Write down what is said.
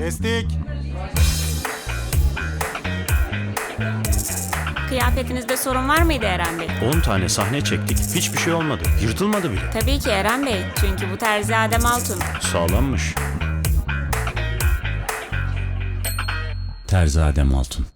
Kestik. Kıyafetinizde sorun var mıydı Eren Bey? 10 tane sahne çektik. Hiçbir şey olmadı. Yırtılmadı bile. Tabii ki Eren Bey. Çünkü bu terzi Adem Altun. Sağlammış. Terzi Adem Altun.